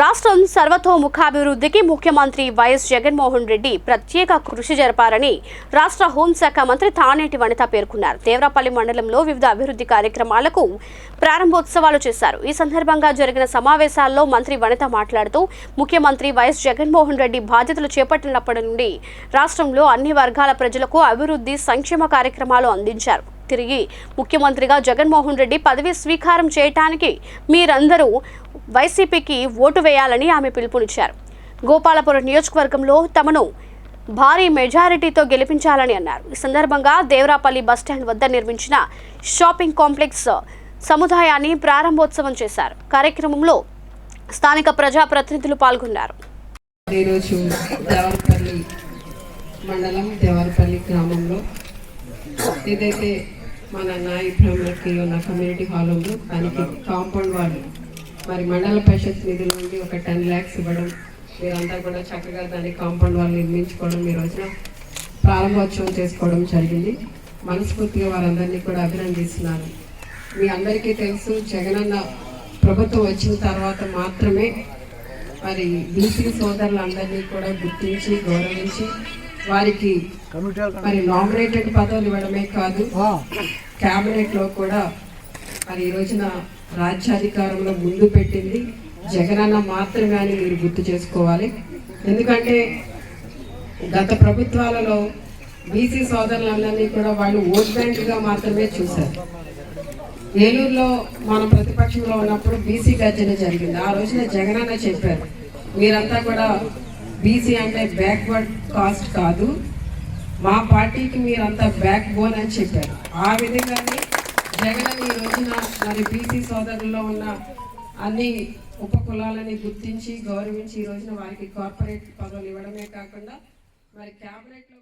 రాష్ట్రం సర్వతోముఖాభివృద్ధికి ముఖ్యమంత్రి వైఎస్ జగన్మోహన్ రెడ్డి ప్రత్యేక కృషి జరపారని రాష్ట్ర హోంశాఖ మంత్రి తానేటి వనిత పేర్కొన్నారు. దేవరాపల్లి మండలంలో వివిధ అభివృద్ధి కార్యక్రమాలకు ప్రారంభోత్సవాలు చేశారు. ఈ సందర్భంగా జరిగిన సమావేశాల్లో మంత్రి వనిత మాట్లాడుతూ ముఖ్యమంత్రి వైఎస్ జగన్మోహన్ రెడ్డి బాధ్యతలు చేపట్టినప్పటి నుండి రాష్ట్రంలో అన్ని వర్గాల ప్రజలకు అభివృద్ధి సంక్షేమ కార్యక్రమాలు అందించారు. తిరిగి ముఖ్యమంత్రిగా జగన్మోహన్ రెడ్డి పదవి స్వీకారం చేయటానికి మీరందరూ వైసీపీకి ఓటు వేయాలని ఆమె పిలుపునిచ్చారు. గోపాలపురం నియోజకవర్గంలో తమను భారీ మెజారిటీతో గెలిపించాలని అన్నారు. ఈ సందర్భంగా దేవరాపల్లి బస్టాండ్ వద్ద నిర్మించిన షాపింగ్ కాంప్లెక్స్ సముదాయాన్ని ప్రారంభోత్సవం చేశారు. కార్యక్రమంలో స్థానిక ప్రజాప్రతినిధులు పాల్గొన్నారు. మండలం దేవరపల్లి గ్రామం ఏదైతే మన నాయి బ్రాహ్మణకి ఉన్న కమ్యూనిటీ హాల్ ఉందో. దానికి కాంపౌండ్ వాళ్ళు మరి మండల పరిషత్ నిధుల నుండి ఒక టెన్ ల్యాక్స్ ఇవ్వడం మీరంతా కూడా చక్కగా దాన్ని కాంపౌండ్ వాళ్ళు నిర్మించుకోవడం ఈ రోజున ప్రారంభోత్సవం చేసుకోవడం జరిగింది. మనస్ఫూర్తిగా వారందరినీ కూడా అభినందిస్తున్నాను. మీ అందరికీ తెలుసు జగనన్న ప్రభుత్వం వచ్చిన తర్వాత మాత్రమే మరి బీసీ సోదరులందరినీ కూడా గుర్తించి గౌరవించి వారికి మరి నామినేటెడ్ పదవులు ఇవ్వడమే కాదు కేబినెట్లో కూడా మరి ఈ రోజున రాజ్యాధికారంలో ముందు పెట్టింది. జగనన్న మాత్రమే అని మీరు గుర్తు చేసుకోవాలి. ఎందుకంటే గత ప్రభుత్వాలలో బీసీ సోదరులందరినీ కూడా వాళ్ళు ఓట్ బ్యాంకుగా మాత్రమే చూశారు. ఏలూరులో మనం ప్రతిపక్షంలో ఉన్నప్పుడు బీసీ గర్జన జరిగింది. ఆ రోజున జగనన్న చెప్పారు మీరంతా కూడా బీసీ అంటే బ్యాక్వర్డ్ కాస్ట్ కాదు. మా పార్టీకి మీరంతా బ్యాక్ బోన్ అని చెప్పారు. ఆ విధంగానే జగన్ ఈ రోజున మరి బీసీ సోదరుల్లో ఉన్న అన్ని ఉప కులాలని గుర్తించి గౌరవించి ఈ రోజున వారికి కార్పొరేట్ పదవులు ఇవ్వడమే కాకుండా మరి క్యాబినెట్లో